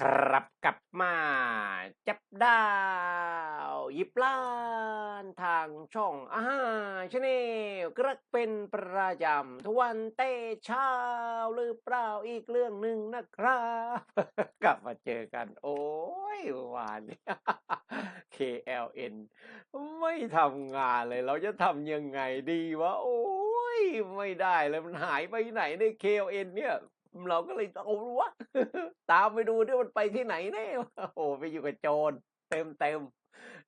ครับกลับมาจับดาวหยิบล้านทางช่องอาหาชแนลกระเป็นประจำทุกวันเต้เช้าหรือเปล่าอีกเรื่องหนึ่งนะครับ กลับมาเจอกัน โอ้ยวาน KLN ไม่ทำงานเลย เราจะทำยังไงดีวะ โอ้ย ไม่ได้เลยมันหายไปไหนใน KLN เนี่ย เราก็เลยเอาวะตามไปดูด้วยมันไปที่ไหนแน่โอ้ไปอยู่กับโจรเต็มเต็ม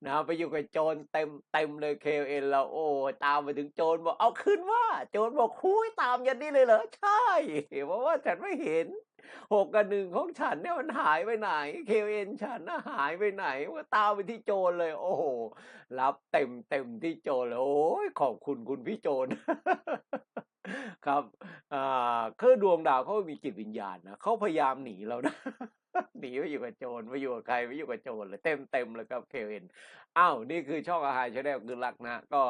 นะไปอยู่กับโจรเต็มเต็มเลย KLN เราโอ้ตามไปถึงโจรบอกเอาขึ้นว่า โจรบอกคุยตามยันนี่เลยเหรอใช่เพราะว่าฉันไม่เห็น หกกับหนึ่งของฉันเนี่ยมันหายไปไหนเคเอ็นฉันน่ะหายไปไหนว่าตามไปที่โจรเลย โอ้โหรับเต็มเต็มที่โจรเลยโอ้ยขอบคุณคุณพี่โจรครับอ่าคือดวงดาวเขามีจิตวิญญาณนะเขาพยายามหนีเรานะหนีไปอยู่กับโจรไปอยู่กับใครไปอยู่กับโจรเลยเต็มเต็มเลยครับเคเอ็นอ้าวนี่คือช่องอาหารชาแนลคือรักนะ ก็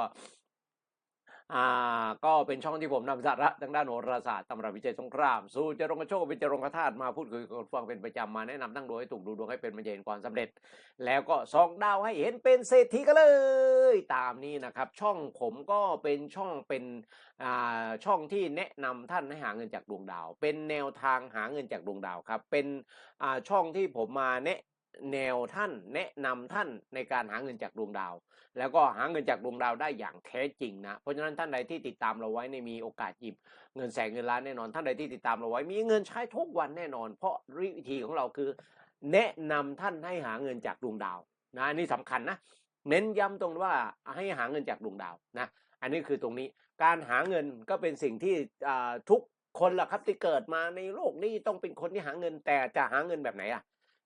อ่าก็เป็นช่องที่ผมนำสาระทางด้านโหราศาสตร์ตำราวิจัยสงคราม สู่จรงกระโชคเป็นจรงกระธาตุมาพูดคุยกับฟังเป็นประจำมาแนะนำตั้งดวงให้ถูกดูดวงให้เป็นบรรยายความสำเร็จ แล้วก็สองดาวให้เห็นเป็นเศรษฐีกันเลย ตามนี้นะครับ ช่องผมก็เป็นช่องเป็นอ่าช่องที่แนะนำท่านให้หาเงินจากดวงดาว เป็นแนวทางหาเงินจากดวงดาวครับเป็นอ่าช่องที่ผมมาแนะ แนวท่านแนะนำท่านในการหาเงินจากดวงดาว แล้วก็หาเงินจากดวงดาวได้อย่างแท้จริงนะ เพราะฉะนั้นท่านใดที่ติดตามเราไว้ในมีโอกาสหยิบเงินแสนเงินล้านแน่นอน ท่านใดที่ติดตามเราไว้มีเงินใช้ทุกวันแน่นอน เพราะวิธีของเราคือ แนะนำท่านให้หาเงินจากดวงดาวนะอันนี้สำคัญนะเน้นย้ำตรงว่าให้หาเงินจากดวงดาวนะอันนี้คือตรงนี้การหาเงินก็เป็นสิ่งที่ทุกคนแหละครับที่เกิดมาในโลกนี้ต้องเป็นคนที่หาเงินแต่จะหาเงินแบบไหนอะ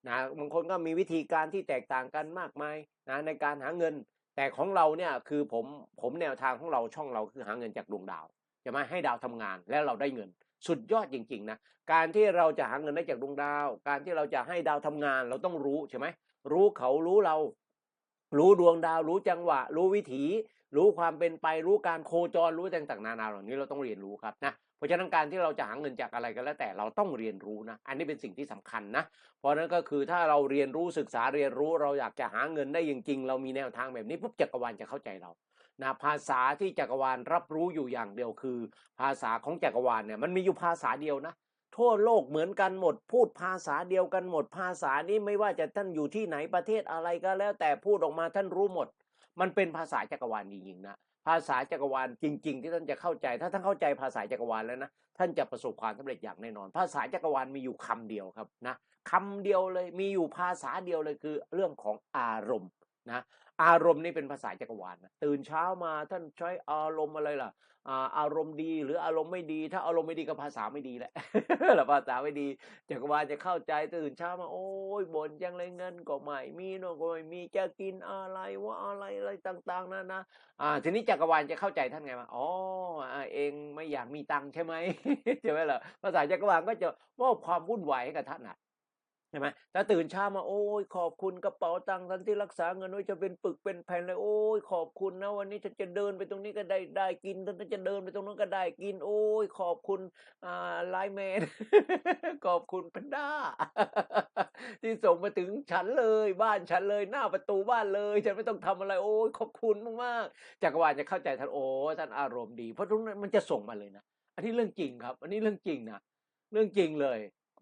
นะบางคนก็มีวิธีการที่แตกต่างกันมากมายนะในการหาเงิน แต่ของเราเนี่ยคือผมผมแนวทางของเราช่องเราคือหาเงินจากดวงดาวจะมาให้ดาวทำงานแล้วเราได้เงิน สุดยอดจริงๆนะการที่เราจะหาเงินได้จากดวงดาว การที่เราจะให้ดาวทำงานเราต้องรู้ใช่ไหมรู้เขารู้เรา รู้ดวงดาว รู้จังหวะ รู้วิถี รู้ความเป็นไปรู้การโคจรรู้ต่างๆนานาเหล่านี้เราต้องเรียนรู้ครับนะ เพราะฉะนั้นการที่เราจะหาเงินจากอะไรก็แล้วแต่เราต้องเรียนรู้นะ อันนี้เป็นสิ่งที่สำคัญนะ เพราะฉะนั้นก็คือถ้าเราเรียนรู้ศึกษาเรียนรู้เราอยากจะหาเงินได้จริง ๆ เรามีแนวทางแบบนี้ปุ๊บจักรวาลจะเข้าใจเรานะภาษาที่จักรวาลรับรู้อยู่อย่างเดียวคือ ภาษาของจักรวาลเนี่ยมันมีอยู่ภาษาเดียวนะทั่วโลกเหมือนกันหมด พูดภาษาเดียวกันหมด ภาษานี้ไม่ว่าจะท่านอยู่ที่ไหนประเทศอะไรก็แล้วแต่พูดออกมาท่านรู้หมด มันเป็นภาษาจักรวาลจริงๆนะ ภาษาจักรวาลจริง ๆ ที่ท่านจะเข้าใจ ถ้าท่านเข้าใจภาษาจักรวาลแล้วนะท่านจะประสบความสำเร็จอย่างแน่นอน ภาษาจักรวาลมีอยู่คำเดียวครับนะคำเดียวเลยมีอยู่ภาษาเดียวเลยคือเรื่องของอารมณ์นะ อารมณ์นี่เป็นภาษาจักรวาลนะตื่นเช้ามาท่านใช้อารมณ์อะไรล่ะอารมณ์ดีหรืออารมณ์ไม่ดี ถ้าอารมณ์ไม่ดีก็ภาษาไม่ดีแหละหรือภาษาไม่ดีจักรวาลจะเข้าใจตื่นเช้ามา โอ้ยบ่นจังเลยเงินก็ไม่มีโน่ก็ไม่มีจะกินอะไรว่าอะไรอะไรต่าง ๆนั่นนะอ่าทีนี้จักรวาลจะเข้าใจท่านไงว่าอ๋อเองไม่อยากมีตังค์ใช่ไหมใช่ไหมล่ะภาษาจักรวาลก็จะมอบความวุ่นวายให้กับท่านอะ ใช่ไหมถ้าตื่นเช้ามาโอ้ยขอบคุณกระเป๋าตังค์ท่านที่รักษาเงินไว้จะเป็นปึกเป็นแผ่นเลย โอ้ยขอบคุณนะวันนี้ฉันจะเดินไปตรงนี้ก็ได้ได้กินฉันจะเดินไปตรงนั้นก็ได้กิน โอ้ยขอบคุณอ่าไลแมนขอบคุณแพนด้าที่ส่งมาถึงฉันเลย บ้านฉันเลยหน้าประตูบ้านเลย ฉันไม่ต้องทำอะไร โอ้ยขอบคุณมากๆจักรวาลจะเข้าใจท่านโอ้ท่านอารมณ์ดี เพราะทุกนั้นมันจะส่งมาเลยนะอันนี้เรื่องจริงครับ อันนี้เรื่องจริงนะเรื่องจริงเลย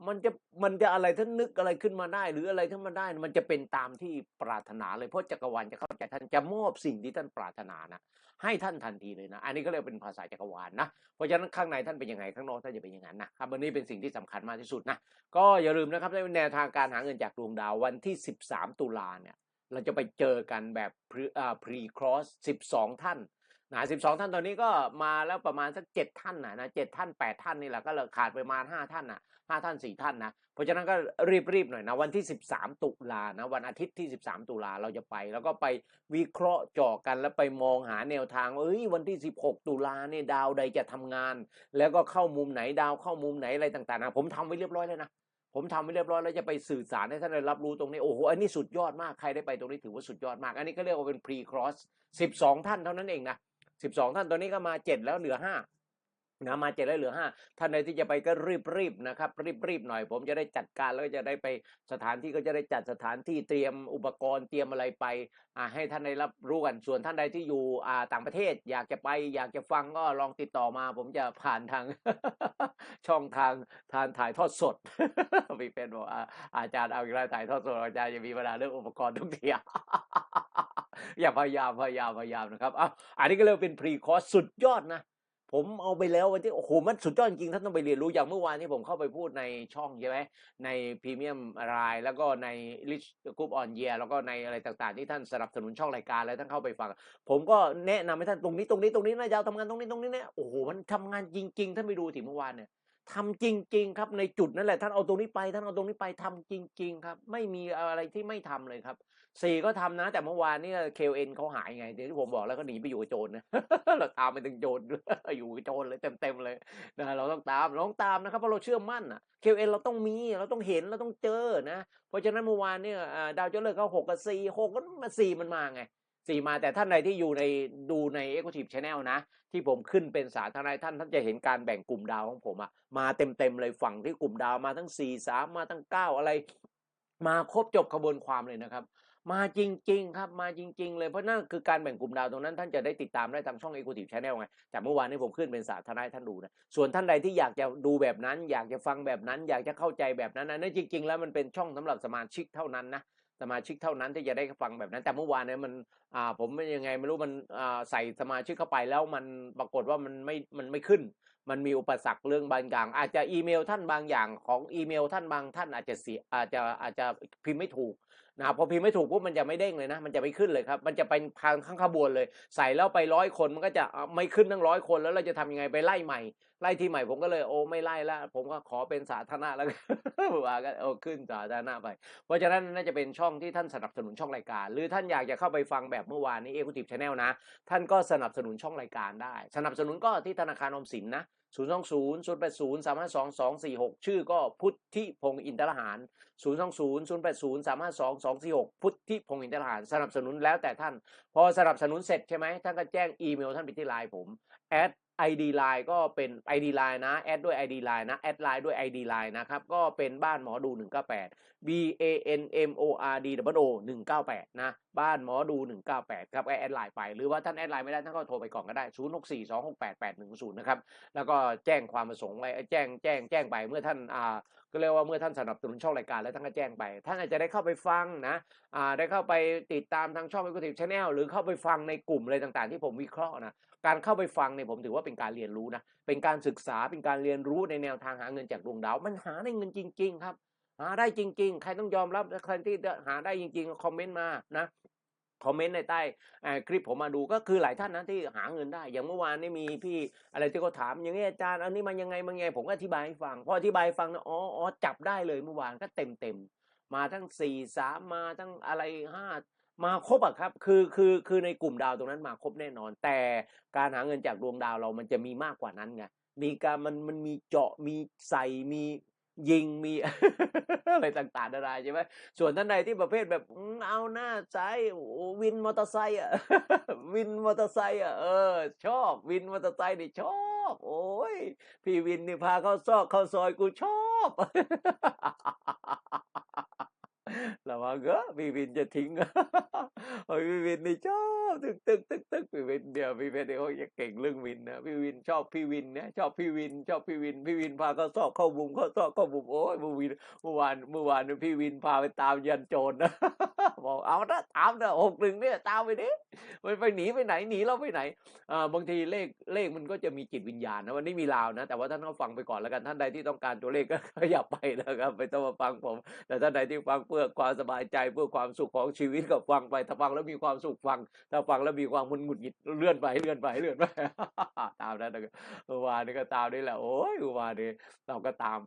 มันจะมันจะอะไรท่านนึกอะไรขึ้นมาได้ หรืออะไรขึ้นมาได้ มันจะเป็นตามที่ปรารถนาเลยเพราะจักรวาลจะเข้าใจท่านจะมอบสิ่งที่ท่านปรารถนานะให้ท่านทันทีเลยนะ อันนี้ก็เรียกเป็นภาษาจักรวาลนะเพราะฉะนั้นข้างในท่านเป็นยังไงข้างนอกท่านจะเป็นอย่างนั้นนะครับวันนี้เป็นสิ่งที่สำคัญมากที่สุดนะก็อย่าลืมนะครับในแนวทางการหาเงินจากดวงดาววันที่ 13 ตุลาเนี่ยเราจะไปเจอกันแบบพรีอ่าพรีครอส12 ท่าน นะ12ท่านตอนนี้ก็มาแล้วประมาณสัก7ท่านนะนะ7ท่าน8ท่านนี่แหละก็เลือขาดไปประมาณ5ท่านนะ5ท่าน4ท่านนะ เพราะฉะนั้นก็รีบๆหน่อยนะ วันที่13ตุลานะวันอาทิตย์ที่13ตุลาเราจะไป แล้วก็ไปวิเคราะห์เจาะกันแล้วไปมองหาแนวทางเอ้ยวันที่16ตุลาเนี่ยดาวใดจะทำงาน แล้วก็เข้ามุมไหนดาวเข้ามุมไหนอะไรต่างๆนะผมทำไว้เรียบร้อยแล้วนะผมทำไว้เรียบร้อยแล้วจะไปสื่อสารให้ท่านได้รับรู้ตรงนี้โอ้โหอันนี้สุดยอดมากใครได้ไปตรงนี้ถือว่าสุดยอดมาก อันนี้ก็เรียกว่าเป็น pre cross 12 ท่านเท่านั้นเองนะ 12 ท่านตอนนี้ก็มา 7 แล้วเหลือ นะมาเจ็ดแล้วเหลือห้าท่านใดที่จะไปก็รีบรีบนะครับ รีบรีบหน่อย ผมจะได้จัดการแล้วก็จะได้ไปสถานที่ก็จะได้จัดสถานที่เตรียมอุปกรณ์เตรียมอะไรไปให้ท่านได้รับรู้กันส่วนท่านใดที่อยู่ต่างประเทศ อยากจะไป อยากจะฟังก็ลองติดต่อมา ผมจะผ่านทางช่องทางทางถ่ายทอดสดพี่เป็นบอกอาจารย์เอาอีกแล้วถ่ายทอดสดอาจารย์จะมีปัญหาเรื่องอุปกรณ์ทุกทีอย่าพยายามพยายามพยายามนะครับอะอันนี้ก็เรียกเป็นพรีคอร์สสุดยอดนะ ผมเอาไปแล้ววันที่โอ้โหมันสุดยอดจริงท่านต้องไปเรียนรู้อย่างเมื่อวานที่ผมเข้าไปพูดในช่องใช่ไหมในพรีเมียมรายแล้วก็ในลิชกรุ๊ปออนเยียแล้วก็ในอะไรต่างๆ ที่ท่านสนับสนุนช่องรายการแล้วท่านเข้าไปฟัง ผมก็แนะนำให้ท่านตรงนี้ตรงนี้ตรงนี้นะยาวทำงานตรงนี้ตรงนี้เนี่ยโอ้โหมันทำงานจริง ๆ ท่านไปดูถึงเมื่อวานเนี่ย ทำจริง ๆ ครับในจุดนั่นแหละท่านเอาตรงนี้ไป ท่านเอาตรงนี้ไปทำจริง ๆ ครับ ไม่มีอะไรที่ไม่ทำเลยครับสี่ก็ทำนะ แต่เมื่อวานนี่เคลเอ็นเขาหายไงเดี๋ยวที่ผมบอกแล้วก็หนีไปอยู่กับโจรนะเราตามไปถึงโจรอยู่กับโจรเลยเต็มๆเลยนะเราต้องตามเราต้องตามนะครับเพราะเราเชื่อมั่นอะเคลเอ็นเราต้องมีเราต้องเห็นเราต้องเจอนะ เพราะฉะนั้นเมื่อวานเนี่ยดาวเจ้าเลิกเขาหกกับสี่หกก็มาสี่มันมาไง สี่มาแต่ท่านใดที่อยู่ในดูใน Executive Channel นะ ที่ผมขึ้นเป็นสาธารณะท่านท่านจะเห็นการแบ่งกลุ่มดาวของผมอะมาเต็มๆเลยฝั่งที่กลุ่มดาวมาทั้งสี่สามมาทั้งเก้าอะไร มาครบจบขบวนความเลยนะครับ มาจริง ๆ ครับมาจริง ๆ เลยเพราะนั่นคือการแบ่งกลุ่มดาวตรงนั้น ท่านจะได้ติดตามได้ทางช่อง Equity Channel ไงแต่เมื่อวานนี้ผมขึ้นเป็นสาธารณะท่านดูนะส่วนท่านใดที่อยากจะดูแบบนั้น อยากจะฟังแบบนั้น อยากจะเข้าใจแบบนั้นนะนั่นจริง ๆ แล้วมันเป็นช่องสำหรับสมาชิกเท่านั้นนะ สมาชิกเท่านั้นที่จะได้ฟังแบบนั้น แต่เมื่อวานเนี่ยมันอ่าผมยังไงไม่รู้มันอ่าใส่สมาชิกเข้าไปแล้วมันปรากฏว่ามันไม่มันไม่ขึ้น มันมีอุปสรรคเรื่องบางอย่าง อาจจะอีเมลท่านบางอย่างของอีเมลท่านบางท่านอาจจะเสียอาจจะอาจจะพิมพ์ไม่ถูก นะพอพิมพ์ไม่ถูกปุ๊บมันจะไม่เด้งเลยนะ มันจะไม่ขึ้นเลยครับ มันจะเป็นทางข้างขบวนเลย ใส่แล้วไปร้อยคนมันก็จะไม่ขึ้นทั้งร้อยคนแล้วเราจะทำยังไงไปไล่ใหม่ ไล่ที่ใหม่ผมก็เลยโอ้ไม่ไล่ละผมก็ขอเป็นสาธารณะแล้วกันว่าก็โอ้ขึ้นสาธารณะไป เพราะฉะนั้นน่าจะเป็นช่องที่ท่านสนับสนุนช่องรายการ หรือท่านอยากจะเข้าไปฟังแบบเมื่อวานนี้เอ c u t i v e Channel นะ ท่านก็สนับสนุนช่องรายการได้ สนับสนุนก็ที่ธนาคารออมสินนะ 0 2 0 0 8 0 3 5 2 2 4 6 ชื่อก็พุทธิพงศ์อินทรหาร 0 2 0 0 8 0 3 5 2 2 4 6 พุทธิพงศ์อินทรหาร สนับสนุนแล้วแต่ท่าน พอสนับสนุนเสร็จใช่ไหมท่านก็แจ้งอีเมลท่านไปที่ไลน์ผม at ID Line ก็เป็น ID Line นะ แอดด้วย ID Line นะ แอดไลน์ด้วย ID Line นะครับ ก็เป็นบ้านหมอดู 198 B A N M O R D W O 198 นะ บ้านหมอดู 198 ครับแอดไลน์ไป หรือว่าท่านแอดไลน์ไม่ได้ ท่านก็โทรไปก่อนก็ได้ 0642688110 นะครับ แล้วก็แจ้งความประสงค์ไว้ แจ้ง แจ้ง แจ้งไปเมื่อท่าน อ่า ก็เรียกว่าเมื่อท่านสนับสนุนช่องรายการแล้วท่านก็แจ้งไป ท่านอาจจะได้เข้าไปฟังนะ อ่า ได้เข้าไปติดตามทางช่อง Executive Channel หรือเข้าไปฟังในกลุ่มอะไรต่างๆ ที่ผมวิเคราะห์นะ การเข้าไปฟังเนี่ยผมถือว่าเป็นการเรียนรู้นะ เป็นการศึกษา เป็นการเรียนรู้ในแนวทางหาเงินจากดวงดาว มันหาได้เงินจริง ๆ ครับ หาได้จริง ๆ ใครต้องยอมรับใครที่หาได้จริงๆคอมเมนต์มานะ คอมเมนต์ในใต้คลิปผมมาดูก็คือหลายท่านนะที่หาเงินได้ อย่างเมื่อวานนี่มีพี่อะไรที่เขาถามอย่างนี้อาจารย์อันนี้มันยังไงมันไงผมก็อธิบายให้ฟัง พออธิบายฟังนะอ๋ออ๋อจับได้เลยเมื่อวานก็เต็มเต็มๆมาทั้งสี่สามมาทั้งอะไรห้า มาครบอะครับคือคือคือในกลุ่มดาวตรงนั้นมาครบแน่นอน แต่การหาเงินจากดวงดาวเรามันจะมีมากกว่านั้นไงมีการมันมันมีเจาะมีใส่มียิงมีอะไรต่างๆนานาใช่ไหมส่วนท่านใดที่ประเภทแบบเอาหน้าใช้วินมอเตอร์ไซค์อะวินมอเตอร์ไซค์อะเออ ชอบวินมอเตอร์ไซค์นี่ชอบโอ้ยพี่วินนี่พาเข้าซอกเข้าซอยกูชอบ ระวังเถอะพี่วินจะทิ้งโอ้ยพี่วินนี่ชอบตึกตึกตึกตึกพี่วินเดี๋ยวพี่วินเดี๋ยวจะเก่งเรื่องวินนะพี่วินชอบพี่วินนะชอบพี่วิน ชอบพี่วิน พี่วินพาเขาซอกเข้าบุมเขาซอกเข้าบุมโอ้ยเมื่อวินเมื่อวานเมื่อวานพี่วินพาไปตามยันโจรนะบอกเอานะตามนะหกหนึ่งเนี่ยตามไปดิมันไปหนีไปไหนหนีเราไปไหนอ่าบางทีเลขเลขมันก็จะมีจิตวิญญาณนะวันนี้มีลาวนะ แต่ว่าท่านก็ฟังไปก่อนแล้วกันท่านใดที่ต้องการตัวเลขก็อย่าไปนะครับไม่ต้องมาฟังผม แต่ท่านใดที่ฟังเพื่อความสบายใจเพื่อความสุขของชีวิตกับฟังไปถ้าฟังแล้วมีความสุขฟัง ถ้าฟังแล้วมีความมุนหงุดหงิดเลื่อนไปเลื่อนไปเลื่อนไปตามนั้นนะครับเมื่อวานนี้ก็ตามนี่แหละโอ้ยวานนี้เราก็ตาม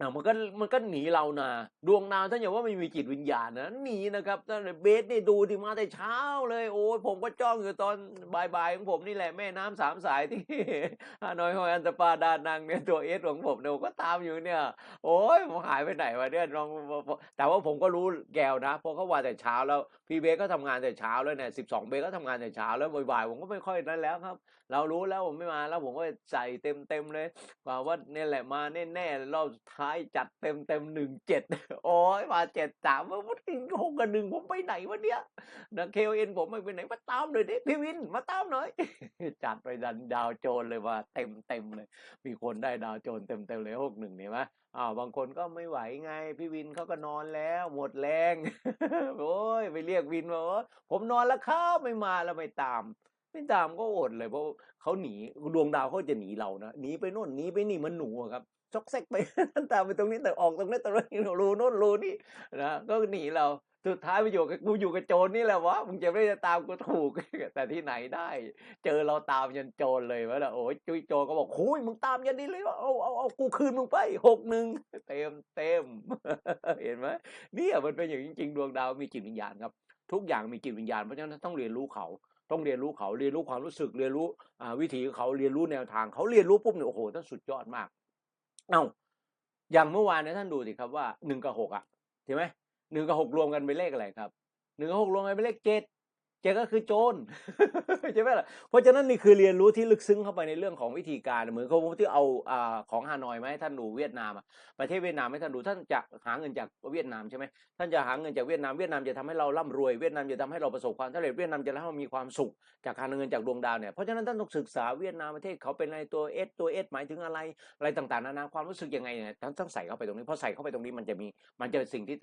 อ่ามันก็มันก็หนีเรานะดวงดาวท่านอย่าว่าไม่มีจิตวิญญาณนะหนีนะครับท่านเบสนี่ดูที่มาแต่เช้าเลย โอ้ยผมก็จ้องอยู่ตอนบ่ายๆของผมนี่แหละแม่น้ำสามสายที่ฮานอยฮอยอันตปาดานังเนี่ยตัวเอสของผมเนี่ยก็ตามอยู่เนี่ย โอ้ยผมหายไปไหนวะเนี่ยลองแต่ว่าผมก็รู้แกวนะเพราะเขาว่าแต่เช้าแล้วพี่เบสก็ทำงานแต่เช้าแล้วเนี่ยสิบสองเบสก็ทำงานแต่เช้าแล้วบ่ายๆผมก็ไม่ค่อยนั้นแล้วครับ เรารู้แล้วผมไม่มาแล้วผมก็ใส่เต็มเต็มๆเลยว่าว่าเนี่ยแหละมาแน่ๆรอบสุดท้ายจัดเต็มเต็มหนึ่งเจ็ดโอ้ยมาเจ็ดสามว่าวันหกกับหนึ่งผมไปไหนวะเนี่ยนะเคเอ็นผมไปไหนมาตามหน่อยดิพี่วินมาตามหน่อยจัดไปดันดาวโจนเลยว่าเต็มเต็มเลย มีคนได้ดาวโจนเต็มเต็มเลยหกหนึ่งเนี่ยไหมอ้าวบางคนก็ไม่ไหวไง พี่วินเขาก็นอนแล้วหมดแรงโอ้ยไปเรียกวินมาว่าผมนอนแล้วครับไม่มาแล้วไม่ตามไม่ตามก็อดเลยเพราะเขาหนีดวงดาวเขาจะหนีเรานะหนีไปโน่นหนีไปนี่มันหนูครับ ซอกแซกไปตามไปตรงนี้แต่ออกตรงนี้ตรงนี้รูโน่นรูนี่นะก็หนีเราสุดท้ายไปอยู่กับกูอยู่กับโจรนี่แหละวะมึงจะไม่ได้ตามกูถูก แต่ที่ไหนได้ เจอเราตามยันโจรเลยวะล่ะโอ้ยจุยโจรก็บอกโอ้ยมึงตามยันนี้เลยวะเอาเอาเอากูคืนมึงไปหกหนึ่งเต็มเต็มเห็นไหมเนี่ยมันเป็นอย่างจริงๆดวงดาวมีจิตวิญญาณครับ ทุกอย่างมีจิตวิญญาณเพราะฉะนั้นต้องเรียนรู้เขาต้องเรียนรู้เขาเรียนรู้ความรู้สึกเรียนรู้อ่าวิถีเขาเรียนรู้แนวทางเขาเรียนรู้ปุ๊บเนี่ยโอ้โหท่านสุดยอดมาก เอ้าอย่างเมื่อวานนะท่านดูสิครับว่าหนึ่งกับหกอะใช่ไหมหนึ่งกับหกรวมกันเป็นเลขอะไรครับหนึ่งกับหกรวมกันเป็นเลขเจ็ด เจ็ดก็คือโจรใช่ไหมล่ะเพราะฉะนั้นนี่คือเรียนรู้ที่ลึกซึ้งเข้าไปในเรื่องของวิธีการเหมือนเขาที่เอาอของฮานอยมาให้ท่านดูเวียดนามประเทศเวียดนามให้ท่านดูท่านจะหาเงินจากเวียดนามใช่ไหมท่านจะหาเงินจากเวียดนามเวียดนามจะทำให้เราร่ำรวยเวียดนามจะทำให้เราประสบความสำเร็จเวียดนามจะทำให้เรามีความสุขจากการเอาเงินจากดวงดาวเนี่ยเพราะฉะนั้นท่านต้องศึกษาเวียดนามประเทศเขาเป็นอะไรตัวเอสตัวเอสหมายถึงอะไรอะไรต่างๆนานาความรู้สึกยังไงเนี่ยท่านต้องใส่เข้าไปตรงนี้เพราะใส่เข้าไปตรงนี้มันจะมีมันจะเป็นสิ่งที่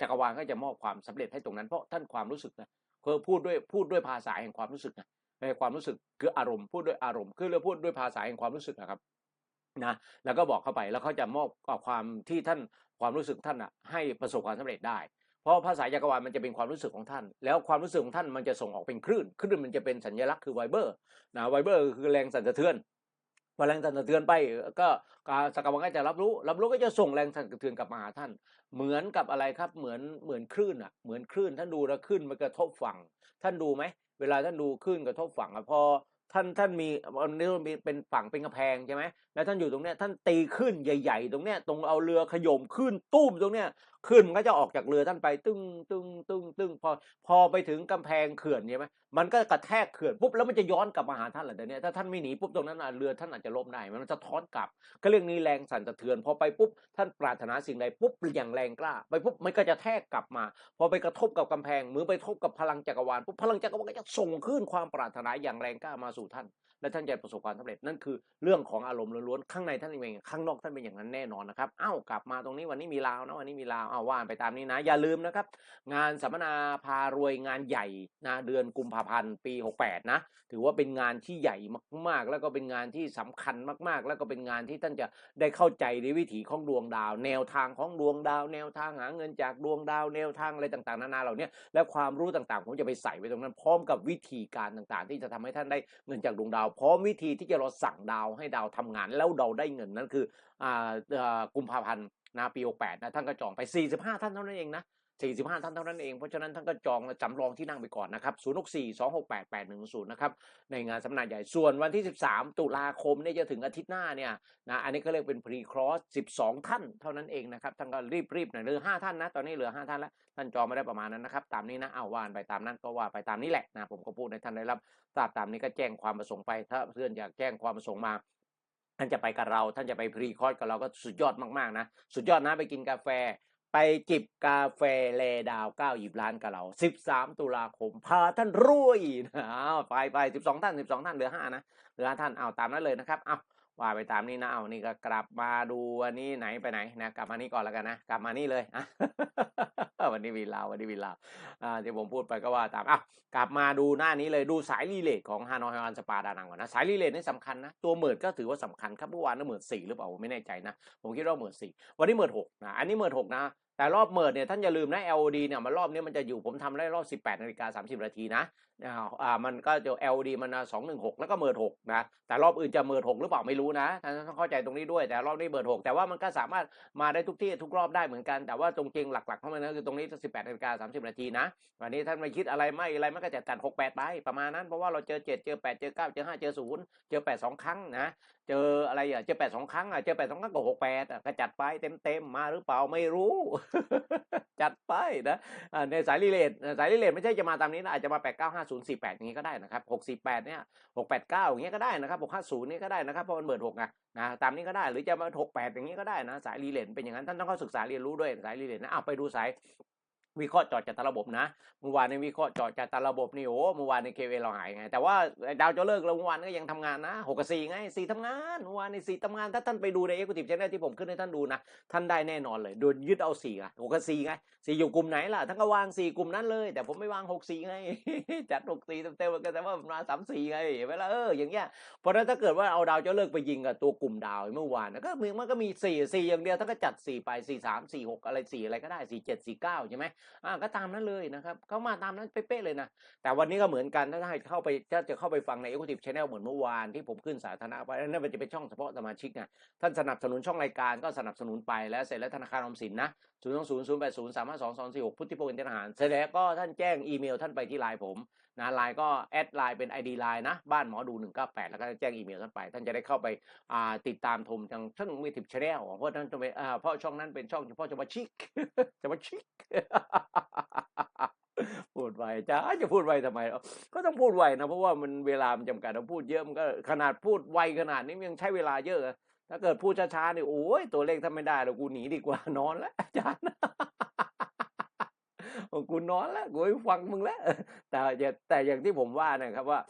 จักรวาลก็จะมอบความสำเร็จให้ตรงนั้นเพราะท่านความรู้สึกนะ คือพูดด้วยพูดด้วยภาษาแห่งความรู้สึกนะในความรู้สึกคืออารมณ์พูดด้วยอารมณ์คือเรื่องพูดด้วยภาษาแห่งความรู้สึกนะครับนะแล้วก็บอกเข้าไปแล้วเขาจะมอบกับความที่ท่านความรู้สึกท่านอะให้ประสบความสำเร็จได้ เพราะภาษาจักรวาลมันจะเป็นความรู้สึกของท่าน แล้วความรู้สึกของท่านมันจะส่งออกเป็นคลื่นคลื่นมันจะเป็นสัญลักษณ์คือไวเบอร์นะไวเบอร์คือแรงสั่นสะเทือน พอแรงสั่นสะเทือนไป ก็การจักวาลก็จะรับรู้รับรู้ก็จะส่งแรงสั่นสะเทือนกลับมาหาท่าน เหมือนกับอะไรครับ เหมือนเหมือนคลื่นอะ เหมือนคลื่นท่านดูแล้วคลื่นมันกระทบฝั่ง ท่านดูไหมเวลาท่านดูคลื่นกระทบฝั่งอะพอท่านท่านมีอันนี้มีเป็นฝั่งเป็นกระแพงใช่ไหมแล้วท่านอยู่ตรงเนี้ยท่านตีขึ้นใหญ่ ๆ ตรงเนี้ยตรงเอาเรือขย่มขึ้นตุ้มตรงเนี้ย ขึ้นมันก็จะออกจากเรือท่านไป ตึ้งตึ้งตึ้งตึ้งพอพอไปถึงกำแพงเขื่อนใช่ไหมมันก็กระแทกเขื่อนปุ๊บแล้วมันจะย้อนกลับมาหาท่านแหละแต่เนี้ยถ้าท่านไม่หนีปุ๊บตรงนั้นเรือท่านอาจจะล่มได้มันจะท้อนกลับ ก็เรื่องนี้แรงสั่นสะเทือน พอไปปุ๊บท่านปรารถนาสิ่งใดปุ๊บอย่างแรงกล้า ไปปุ๊บมันก็จะแทกกลับมา พอไปกระทบกับกำแพงมือไปกระทบกับพลังจักรวาลปุ๊บพลังจักรวาลก็จะส่งขึ้นความปรารถนาอย่างแรงกล้ามาสู่ท่าน และท่านจะประสบความสำเร็จนั่นคือเรื่องของอารมณ์ล้วนๆข้างในท่านเองข้างนอกท่านเป็นอย่างนั้นแน่นอนนะครับเอ้ากลับมาตรงนี้วันนี้มีลาวนะวันนี้มีลาวเอาว่านไปตามนี้นะ อย่าลืมนะครับ งานสัมมนาพารวยงานใหญ่นะเดือนกุมภาพันธ์ปี 68 นะ ถือว่าเป็นงานที่ใหญ่มากๆ แล้วก็เป็นงานที่สำคัญมากๆ แล้วก็เป็นงานที่ท่านจะได้เข้าใจในวิถีของดวงดาว แนวทางของดวงดาว แนวทางหาเงินจากดวงดาว แนวทางอะไรต่างๆนานาเหล่านี้และความรู้ต่างๆผมจะไปใส่ไว้ตรงนั้นพร้อมกับวิธีการต่างๆ ที่จะทำให้ท่านได้เงินจากดวงดาวพร้อมวิธีที่จะเราสั่งดาวให้ดาวทำงานแล้วเราได้เงินนั่นคืออ่าเอ่อกุมภาพันธ์นะปี68นะท่านก็จองไป 45 ท่านเท่านั้นเองนะ 45 ท่านเท่านั้นเอง เพราะฉะนั้นท่านก็จองและจำลองที่นั่งไปก่อนนะครับ064 268 8110นะครับในงานสัมมนาใหญ่ส่วนวันที่ 13 ตุลาคมเนี่ยจะถึงอาทิตย์หน้าเนี่ยนะอันนี้ก็เรียกเป็นพรีครอส12 ท่านเท่านั้นเองนะครับท่านก็รีบๆหน่อยเหลือ5ท่านนะตอนนี้เหลือ 5 ท่านแล้วท่านจองไม่ได้ประมาณนั้นนะครับตามนี้นะเอาวานไปตามนั้นก็ว่าไปตามนี้แหละนะผมก็พูดในท่านได้รับทราบตามนี้ก็แจ้งความประสงค์ไปถ้าเพื่อนอยากแจ้งความประสงค์มาท่านจะไปกับเรา ท่านจะไปพรีคอร์สกับเราก็สุดยอดมากๆนะ สุดยอดนะไปกินกาแฟ ไปจิบกาแฟเลดาวเก้าหยิบล้านกับเรา 13 ตุลาคม พาท่านรวยนะอ้าไปไป12 ท่าน 12 ท่านเหลือ 5 นะเหลือท่านเอาตามนั้นเลยนะครับเอา ว่าไปตามนี้นะเอานี่ก็กลับมาดูวันนี้ไหนไปไหนนะกลับมานี่ก่อนแล้วกันนะกลับมานี่เลยอะวันนี้วีลาววันนี้วีลาวอ่าที่ผมพูดไปก็ว่าตามอะกลับมาดูหน้านี้เลยดูสายรีเลทของฮานอยฮานสปาดานังก่อนนะสายรีเลทนี่สำคัญนะตัวเหมิดก็ถือว่าสำคัญครับเมื่อวานน่ะเหมิดสี่หรือเปล่าไม่แน่ใจนะ ผมคิดว่าเหมิดสี่วันนี้เหมิดหกนะอันนี้เหมิดหกนะแต่รอบเหมิดเนี่ยท่านอย่าลืมนะ LOD เนี่ยมันรอบนี้มันจะอยู่ผมทำได้รอบ 18นาฬิกา30นาทีนะอ่าอ่ามันก็จะ LD มันสองหนึ่งหกแล้วก็เมิดหกนะ แต่รอบอื่นจะเมิดหกหรือเปล่าไม่รู้นะท่านต้องเข้าใจตรงนี้ด้วยแต่รอบนี้เมิดหกแต่ว่ามันก็สามารถมาได้ทุกที่ทุกรอบได้เหมือนกัน แต่ว่าตรงจริงหลักๆเของมันก็คือตรงนี้สิบแปดนาฬิกาสามสิบนาทีนะวันนี้ท่านไม่คิดอะไรไม่อะไรมันก็จะจัดหกแปดไปประมาณนั้นเพราะว่าเราเจอเจ็ดเจอแปดเจอเก้าเจอห้าเจอศูนย์เจอแปดสองครั้งนะเจออะไรอะเจอแปดสองครั้งอะเจอแปดสองครั้งก็หกแปดอะก็จัดไปเต็มเต็มๆมาหรือเปล่าไม่รู้ จัดไปนะในสายรีเลทสายรีเลทไม่ใช่จะมาตามนี้นะอาจจะมาแปดเก้าห้าศูนย์สี่แปดอย่างนี้ก็ได้นะครับหกสี่แปดเนี่ยหกแปดเก้าอย่างเงี้ยก็ได้นะครับหกห้าศูนย์นี่ก็ได้นะครับเพราะมันเบิดหกไงนะตามนี้ก็ได้หรือจะมาหกแปดอย่างนี้ก็ได้นะสายรีเลนเป็นอย่างนั้นท่านต้องเข้าศึกษาเรียนรู้ด้วยสายรีเลนนะเอาไปดูสาย วิเคราะห์จอดจัดระบบนะเมื่อวานในวิเคราะห์จอดจัดระบบนี่โอ้เมื่อวานในเคเวเราหายไง แต่ว่าดาวจะเลิกแล้วเมื่อวานก็ยังทำงานนะหกกับสี่ไงสี่ทำงานเมื่อวานในสี่ทำงานถ้าท่านไปดูในเอ็กซ์ติฟชแนลที่ผมขึ้นให้ท่านดูนะ ท่านได้แน่นอนเลยโดนยึดเอาสี่อะหกกับสี่ไงสี่อยู่กลุ่มไหนล่ะท่านก็วางสี่กลุ่มนั้นเลย แต่ผมไม่วางหกสี่ไงจัดหกสี่เต็มๆกันแต่ว่ามันมาสามสี่ไงเห็นไหมล่ะเอออย่างเงี้ยเพราะฉะนั้นถ้าเกิดว่าเอาดาวจะเลิกไปยิงกับตัวกลุ่มดาวเมื่อวานก็มีมันก็มีสี่สี่อย่างเดียวท่านก็จัดสี่ไปสี่สามสี่หกอะไรสี่อะไรก็ได้สี่เจ็ดสี่เก้าใช่ไหมอ่าก็ตามนั้นเลยนะครับ เขามาตามนั้นเป๊ะเลยนะ แต่วันนี้ก็เหมือนกันถ้าให้เข้าไปถ้าจะเข้าไปฟังใน Executive Channel เหมือนเมื่อวานที่ผมขึ้นสาธารณะไปนั่นมันจะเป็นช่องเฉพาะสมาชิกไงท่านสนับสนุนช่องรายการก็สนับสนุนไปแล้วเสร็จแล้วธนาคารออมสินนะ ศูนย์ศูนย์ศูนย์แปดศูนย์สามห้าสองสองสี่หกพุทธิพงศ์อินทรหารเสร็จแล้วก็ท่านแจ้งอีเมลท่านไปที่ไลน์ผมนะไลน์ก็แอดไลน์เป็น ID ไลน์นะ บ้านหมอดูหนึ่งเก้าแปดแล้วก็แจ้งอีเมลท่านไป ท่านจะได้เข้าไปอ่าติดตามชมทางช่องมีทิปชแนลเพราะท่านจะไปอ่าเพราะช่องนั้นเป็นช่องเฉพาะสมาชิกสมาชิกพูดไวจ้าจะพูดไวทำไมเอ้าก็ต้องพูดไวนะ เพราะว่ามันเวลามันจำกัดเราพูดเยอะมันก็ขนาดพูดไวขนาดนี้ยังใช้เวลาเยอะ ถ้าเกิดพูดช้าๆเนี่ยโอ้ยตัวเลขถ้าไม่ได้เรากูหนีดีกว่านอนแล้วอาจารย์โอ้กูนอนแล้วกูฟังมึงแล้วแต่แต่อย่างที่ผมว่านะครับว่า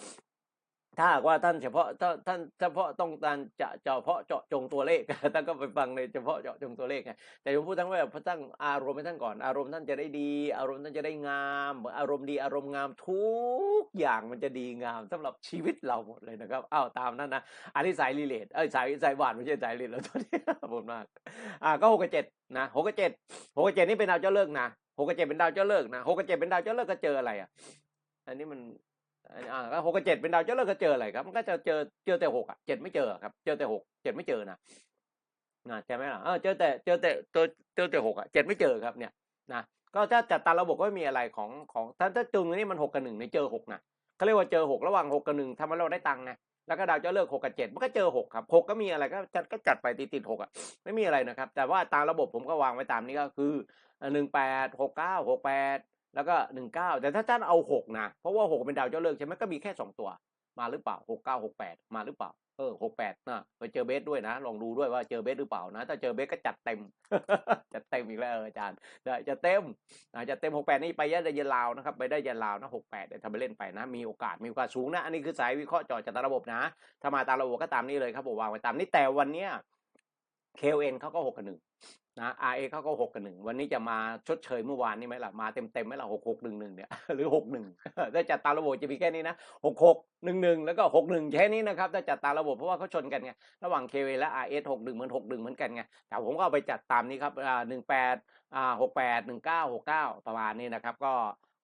ถ้าหากว่าท่านเฉพาะถ้าท่านเฉพาะต้องการจะเฉพาะเจาะจงตัวเลขท่านก็ไปฟังในเฉพาะเจาะจงตัวเลขไงแต่ผมพูดทั้งว่าพระตั้งอารมณ์ให้ท่านก่อน อารมณ์ท่านจะได้ดี อารมณ์ท่านจะได้งามอารมณ์ดีอารมณ์งามทุกอย่างมันจะดีงามสำหรับชีวิตเราหมดเลยนะครับอ้าวตามนั้นนะอันนี้สายรีเลทเอ้ยสายสายหวานไม่ใช่สายรีเลทแล้วตอนนี้ผมมากอ่าก็หกกับเจ็ดนะหกกับเจ็ดหกกับเจ็ดนี่เป็นดาวเจ้าเลิกษ์นะหกกับเจ็ดเป็นดาวเจ้าเลิกษ์นะหกกับเจ็ดเป็นดาวเจ้าเลิกษ์ก็เจออะไรอะ อันนี้มัน อ่าหกกับเจ็ดเป็นดาวเจ้าเลิกษ์ก็เจออะไรครับ มันก็จะเจอเจอแต่หกอะเจ็ดไม่เจอครับ เจอแต่หกเจ็ดไม่เจอนะนะใช่ไหมล่ะเออเจอแต่เจอแต่เจอเจอแต่หกอะเจ็ดไม่เจอครับเนี่ยนะก็ถ้าจัดตามระบบก็ไม่มีอะไรของของถ้าถ้าจุงนี่มันหกกับหนึ่งในเจอหกนะเขาเรียกว่าเจอหกระหว่างหกกับหนึ่งทำให้เราได้ตังค์ไงแล้วก็ดาวเจ้าเลิกษ์หกกับเจ็ดมันก็เจอหกครับหกก็มีอะไรก็จัดก็จัดไปติดติดหกอะไม่มีอะไรนะครับ แต่ว่าตามระบบผมก็วางไว้ตามนี้ก็คือหนึ่งแปดหกเก้าหกแปด แล้วก็หนึ่งเก้าแต่ถ้าท่านเอาหกนะ เพราะว่าหกเป็นดาวเจ้าเลิกใช่ไหมก็มีแค่สองตัว มาหรือเปล่าหกเก้าหกแปดมาหรือเปล่า เออหกแปดนะไปเจอเบสด้วยนะ ลองดูด้วยว่าเจอเบสหรือเปล่านะ ถ้าเจอเบสก็จัดเต็ม จัดเต็มอีกแล้วอาจารย์ได้จะเต็มอาจะเต็มหกแปดนี่ไปได้ยันลาวนะครับ ไปได้ยันลาวนะหกแปดเดี๋ยวทำไปเล่นไปนะ มีโอกาสมีโอกาสสูงนะ อันนี้คือสายวิเคราะห์จอจากระบบนะ ถ้ามาตามระบบก็ตามนี้เลยครับผมวางไว้ตามนี้แต่วันเนี้ย KLN เขาก็หกกับหนึ่ง นะ RA เขาก็หกกับหนึ่งวันนี้จะมาชดเชยเมื่อวานนี่ไหมล่ะมาเต็มเต็มไหมล่ะหกหกหนึ่งหนึ่งเนี่ยหรือหกหนึ่งถ้าจัดตามระบบจะมีแค่นี้นะหกหกหนึ่งหนึ่งแล้วก็หกหนึ่งแค่นี้นะครับถ้าจัดตามระบบเพราะว่าเขาชนกันไงระหว่าง KLN และ RS หกหนึ่งเหมือนหกหนึ่งเหมือนกันไงแต่ผมก็เอาไปจัดตามนี้ครับอาหนึ่งแปดอาหกแปดหนึ่งเก้าหกเก้าประมาณนี้นะครับก็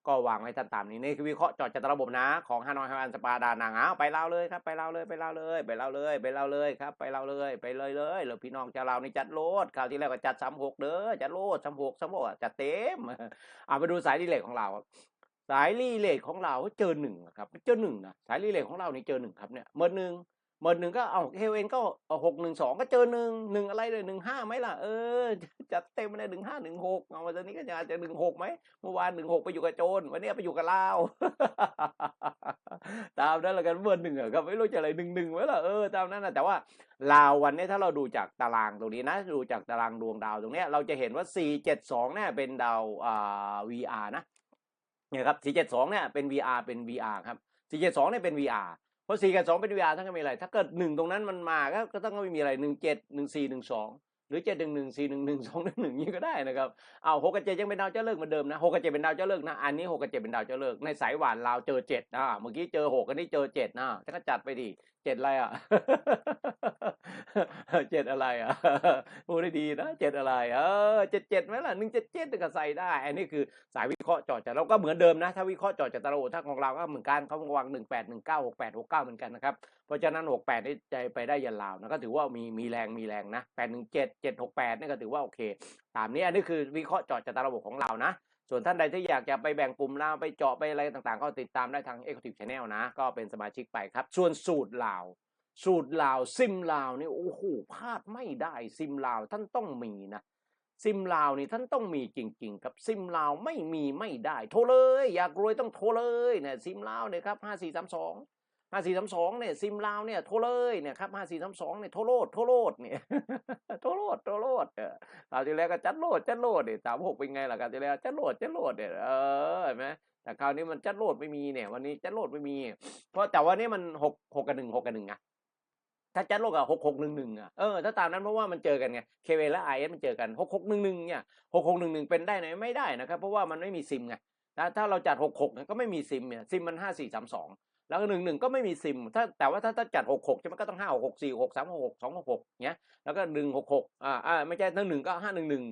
ก็วางไว้ท่านตามนี้นี่คือวิเคราะห์จอจัดระบบนะของฮานอยฮานสปาดานังเอาไปเล่าเลยครับไปเล่าเลยไปเล่าเลยไปเล่าเลยไปเล่าเลยครับไปเล่าเลยไปเลยเลยแล้วพี่น้องจะเรานี่จัดโลดคราวที่แล้วก็จัดสามหกเด้อจัดโลดสามหกสามหกจัดเต็มเอาไปดูสายรีเลทของเราสายรีเลทของเราเจอหนึ่งครับเจอหนึ่งนะสายรีเลทของเรานี่เจอหนึ่งครับเนี่ยเมื่อหนึ่ง เมื่อหนึ่งก็เอาเฮลเอ็นก็หกหนึ่งสองก็เจอหนึ่งหนึ่งอะไรเลยหนึ่งห้าไหมล่ะเออจัดเต็มเลยหนึ่งห้าหนึ่งหกเอามาตอนนี้ก็จะจะหนึ่งหกไหมเมื่อวานหนึ่งหกไปอยู่กับโจรวันนี้ไปอยู่กับลาวตามนั้นละกันเมื่อหนึ่งอะครับไม่รู้จะอะไรหนึ่งหนึ่งไหมล่ะเออตามนั้นนะแต่ว่าลาววันนี้ถ้าเราดูจากตารางตรงนี้นะดูจากตารางดวงดาวตรงเนี้ยเราจะเห็นว่าสี่เจ็ดสองเนี่ยเป็นดาวอ่า VR นะเนี่ยครับสี่เจ็ดสองเนี่ยเป็น VR เป็น VR ครับสี่เจ็ดสองเนี่ยเป็น VR ราะสี่กับสองเป็น VR ทั้งก็มีอะไร ถ้าเกิดหนึ่งตรงนั้นมันมาก็ก็ต้องไม่มีอะไรหนึ่งเจ็ดหนึ่งสี่หนึ่งสองหรือเจ็ดหนึ่งหนึ่งสี่หนึ่งหนึ่งสองหนึ่งหนึ่งนี้ก็ได้นะครับเอาหกกับเจ็ดยังเป็นดาวเจ้าเลิกเหมือนเดิมนะหกกับเจ็ดเป็นดาวเจ้าเลิกนะอันนี้หกกับเจ็ดเป็นดาวเจ้าเลิกในสายหวานลาวเจอเจ็ดอ่าเมื่อกี้เจอหกอันนี้เจอเจ็ดนะถ้าก็จัดไปดิ จ็ดจ็ดอะไรอะเจ็ดอะไรอะพูดได้ดีนะเจ็ดอะไร เออเจ็ดเจ็ดไหมล่ะหนึ่งเจ็ดเจ็ดก็ใส่ได้ อันนี้คือสายวิเคราะห์จอดแต่เราก็เหมือนเดิมนะ ถ้าวิเคราะห์จอดจากตะโลถ้าของเราก็เหมือนกันเขาวางหนึ่งแปดหนึ่งเก้าหกแปดหกเก้าเหมือนกันนะครับ เพราะฉะนั้นหกแปดนี่ใจไปได้ยันลาวนะก็ถือว่ามีมีแรงมีแรงนะแปดหนึ่งเจ็ดเจ็ดหกแปดนี่ก็ถือว่าโอเค ตามนี้อันนี้คือวิเคราะห์จาะจากตาระบบของเรานะ ส่วนท่านใดที่อยากจะไปแบ่งปุ่มลาวไปเจาะไปอะไรต่างๆ ก็ติดตามได้ทาง Executive Channel นะ ก็เป็นสมาชิกไปครับ ส่วนสูตรลาว สูตรลาวซิมลาวนี่โอ้โหพลาดไม่ได้ซิมลาวท่านต้องมีนะซิมลาวนี่ท่านต้องมีจริงๆครับซิมลาวไม่มีไม่ได้ โทรเลย อยากรวยต้องโทรเลยเนี่ยซิมลาวเนี่ยครับห้าสี่สามสอง ห้าสี่สามสองเนี่ยซิมลาวเนี่ยโทรเลยเนี่ยครับห้าสี่สามสองเนี่ยโทรโลดโทรโลดเนี่ยโทรโลดโทรโลดเออคราวที่แล้วก็จัดโหลดจัดโหลดเนี่ยสามหกเป็นไงล่ะคราวที่แล้วจัดโหลดจัดโหลดเนี่ยเออเห็นไหมแต่คราวนี้มันจัดโหลดไม่มีเนี่ย วันนี้จัดโหลดไม่มี เพราะแต่วันนี้มันหกหกกับหนึ่งหกกับหนึ่งอะถ้าจัดโหลดกับหกหกหนึ่งหนึ่งอะเออถ้าตามนั้นเพราะว่ามันเจอกันไงเคเวและไอเอสมันเจอกันหกหกหนึ่งหนึ่งเนี่ยหกหกหนึ่งหนึ่งเป็นได้ไหมไม่ได้นะครับ เพราะว่ามันไม่มีซิมไงถ้าถ้าเราจัดหกหกก็ไม่มีซิมเนี่ยซิมมันห้าสี่สามสอง แล้วหนึ่งหนึ่งก็ไม่มีซิมถ้าแต่ว่าถ้าถ้าจัดหกหกใช่ไหมก็ต้องห้าหกหกสี่หกสามหกหกสองหกหกเนี้ยแล้วก็หนึ่งหกหกอ่าอ่าไม่ใช่ทั้งหนึ่งก็ห้าหนึ่งหนึ่ง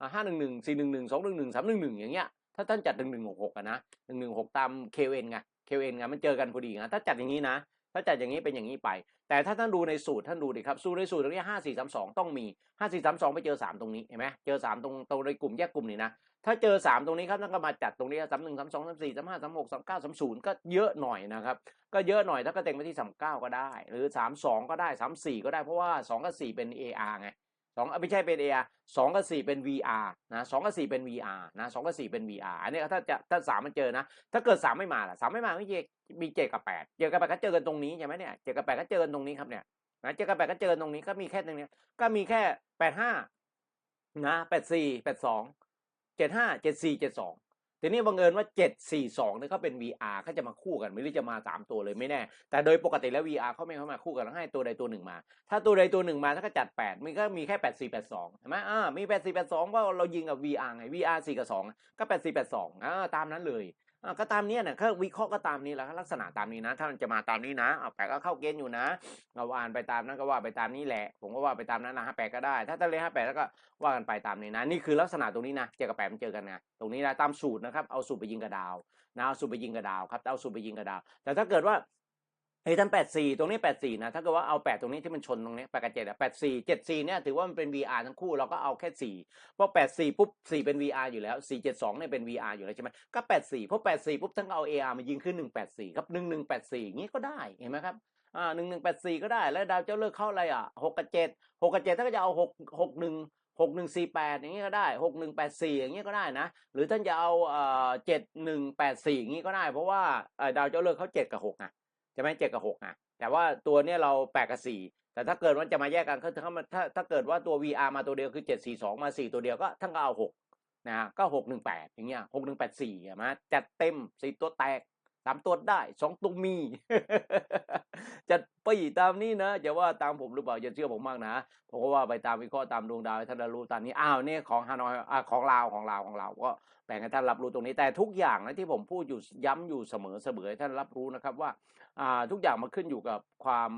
อ่าห้าหนึ่งหนึ่งสี่หนึ่งหนึ่งสองหนึ่งหนึ่งสามหนึ่งหนึ่งอย่างเงี้ยถ้าท่านจัดหนึ่งหนึ่งหกหกนะหนึ่งหนึ่งหกตามเคเอ็นไงเคเอ็นไงมันเจอกันพอดีไงถ้าจัดอย่างนี้นะ ถ้าจัดอย่างนี้เป็นอย่างนี้ไป แต่ถ้าท่านดูในสูตรท่านดูดิครับสูตรในสูตรตรงนี้ห้าสี่สามสองต้องมีห้าสี่สามสองไปเจอสามตรงนี้เห็นไหมเจอสามตรงตรงในกลุ่มแยกกลุ่มนี่นะ ถ้าเจอสามตรงนี้ครับท่านก็มาจัดตรงนี้สามหนึ่งสามสองสามสี่สามห้าสามหกสามเก้าสามศูนย์ก็เยอะหน่อยนะครับ ก็เยอะหน่อยถ้าก็เต็งไปที่สามเก้าก็ได้ หรือสามสองก็ได้สามสี่ก็ได้เพราะว่าสองกับสี่เป็น AR ไงสองไม่ใช่เป็น AR สองกับสี่เป็น VR นะสองกับสี่เป็น VR นะสองกับสี่เป็น VR อันนี้ถ้าจะถ้าสามมันเจอนะ ถ้าเกิดสามไม่มาล่ะสามไม่มาไม่เจมีเจกับแปดเจกับแปดก็เจอกันตรงนี้ใช่ไหมเนี่ยเจกับแปดก็เจอกันตรงนี้ครับเนี่ยนะเจกับแปดก็เจอกันตรงนี้ก็มีแค่ตรงนี้ก็มีแค่แปดห้านะแปดสี่แปดสอง เจ็ดห้าเจ็ดสี่เจ็ดสองทีนี้บังเอิญว่า 742เนี่ยเขาเป็น VR เขาจะมาคู่กันไม่รู้จะมา 3 ตัวเลยไม่แน่ แต่โดยปกติแล้ว VR เขาไม่เข้ามาคู่กันแล้วให้ตัวใดตัวหนึ่งมา ถ้าตัวใดตัวหนึ่งมาถ้าก็จัด 8 มันก็มีแค่ 8482ใช่ไหมอ่ามี 8482ก็เรายิงกับ VR ไง VR 4กับ2ก็8482อ่าตามนั้นเลย ก็ตามนี้นะเขาวิเคราะห์ก็ตามนี้แล้วลักษณะตามนี้นะ ถ้ามันจะมาตามนี้นะเอาแปดก็เข้าเกณฑ์อยู่นะเราอ่านไปตามนั้นก็ว่าไปตามนี้แหละ ผมก็ว่าไปตามนั้นนะห้าแปดก็ได้ ถ้าทะเลห้าแปดแล้วก็ว่ากันไปตามนี้นะ นี่คือลักษณะตรงนี้นะเจอกับแปดมันเจอกันไงตรงนี้นะตามสูตรนะครับเอาสูตรไปยิงกระดาวนะเอาสูตรไปยิงกระดาวครับเอาสูตรไปยิงกระดาว แต่ถ้าเกิดว่า เฮ้ยท่านแปดสี่ตรงนี้แปดสี่นะ ถ้าเกิดว่าเอาแปดตรงนี้ที่มันชนตรงนี้แปดกับเจ็ดอะแปดสี่เจ็ดสี่เนี่ยถือว่ามันเป็น VR ทั้งคู่เราก็เอาแค่สี่เพราะแปดสี่ปุ๊บสี่เป็น VR อยู่แล้วสี่เจ็ดสองเนี่ยเป็น VR อยู่แล้วใช่ไหมก็แปดสี่เพราะแปดสี่ปุ๊บท่านก็เอา AR มายิงขึ้นหนึ่งแปดสี่ครับหนึ่งหนึ่งแปดสี่อย่างนี้ก็ได้เห็นไหมครับอ่าหนึ่งหนึ่งแปดสี่ก็ได้แล้วดาวเจ้าเลิกเข้าอะไรอะหกกับเจ็ดหกกับเจ็ดถ้าก็จะเอาหกหกหนึ่งหกหนึ่งสี่แปดอย่างนี้ก็ได้หกหนึ่งแปดสี่อย่างนี้ก็ได้นะ หรือท่านจะเอาเอ่อเจ็ดหนึ่งแปดสี่อย่างนี้ก็ได้ เพราะว่าดาวเจ้าเลิกเขาเจ็ดกับหกอะ ใช่ไหมเจ็ดกับหกอะแต่ว่าตัวเนี้ยเราแปดกับสี่แต่ถ้าเกิดว่าจะมาแยกกันก็ถ้าถ้าถ้าเกิดว่าตัว VR มาตัวเดียวคือเจ็ดสี่สองมาสี่ตัวเดียวก็ท่านก็เอาหกนะฮะก็หกหนึ่งแปดอย่างเงี้ยหกหนึ่งแปดสี่ใช่ไหมจัดเต็มสี่ตัวแตก สามตัวได้สองตัวมีจัดไปตามนี้นะจะว่าตามผมหรือเปล่าอย่าเชื่อผมมากนะผมก็ว่าไปตามวิเคราะห์ตามดวงดาวให้ท่านรู้ตามนี้อ้าวเนี่ยของฮานอยของลาวของลาวของลาวก็แบ่งให้ท่านรับรู้ตรงนี้แต่ทุกอย่างนะที่ผมพูดอยู่ย้ำอยู่เสมอเสมอให้ท่านรับรู้นะครับว่าอ่าทุกอย่างมันขึ้นอยู่กับความ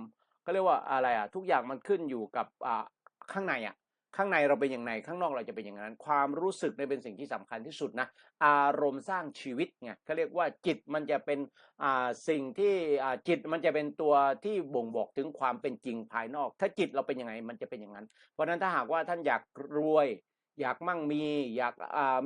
ก็เรียกว่าอะไรอะทุกอย่างมันขึ้นอยู่กับอ่าข้างในอะ ข้างในเราเป็นอย่างไรข้างนอกเราจะเป็นอย่างนั้น ความรู้สึกเนี่ยเป็นสิ่งที่สำคัญที่สุดนะอารมณ์สร้างชีวิตไงเขาเรียกว่าจิตมันจะเป็นอ่าสิ่งที่อ่าจิตมันจะเป็นตัวที่บ่งบอกถึงความเป็นจริงภายนอก ถ้าจิตเราเป็นยังไงมันจะเป็นอย่างนั้น เพราะฉะนั้นถ้าหากว่าท่านอยากรวย อยากมั่งมีอยาก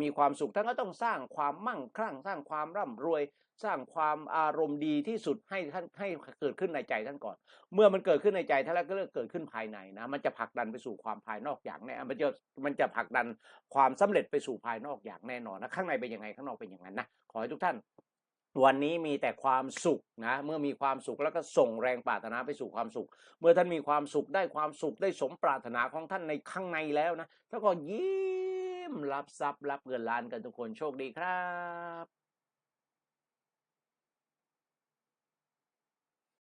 มีความสุขท่านก็ต้องสร้างความมั่งคั่ง สร้างความร่ำรวย สร้างความอารมณ์ดีที่สุดให้ท่านให้เกิดขึ้นในใจท่านก่อน เมื่อมันเกิดขึ้นในใจท่านแล้วก็เริ่มเกิดขึ้นภายในนะมันจะผลักดันไปสู่ความภายนอกอย่างแน่มันจะมันจะผลักดันความสำเร็จไปสู่ภายนอกอย่างแน่นอนนะข้างในเป็นยังไงข้างนอกเป็นอย่างนั้นนะขอให้ทุกท่าน วันนี้มีแต่ความสุขนะ เมื่อมีความสุขแล้วก็ส่งแรงปรารถนาไปสู่ความสุข เมื่อท่านมีความสุขได้ความสุขได้สมปรารถนาของท่านในข้างในแล้วนะแล้วก็ยิ้มรับทรัพย์รับเงินล้านกันทุกคนโชคดีครับ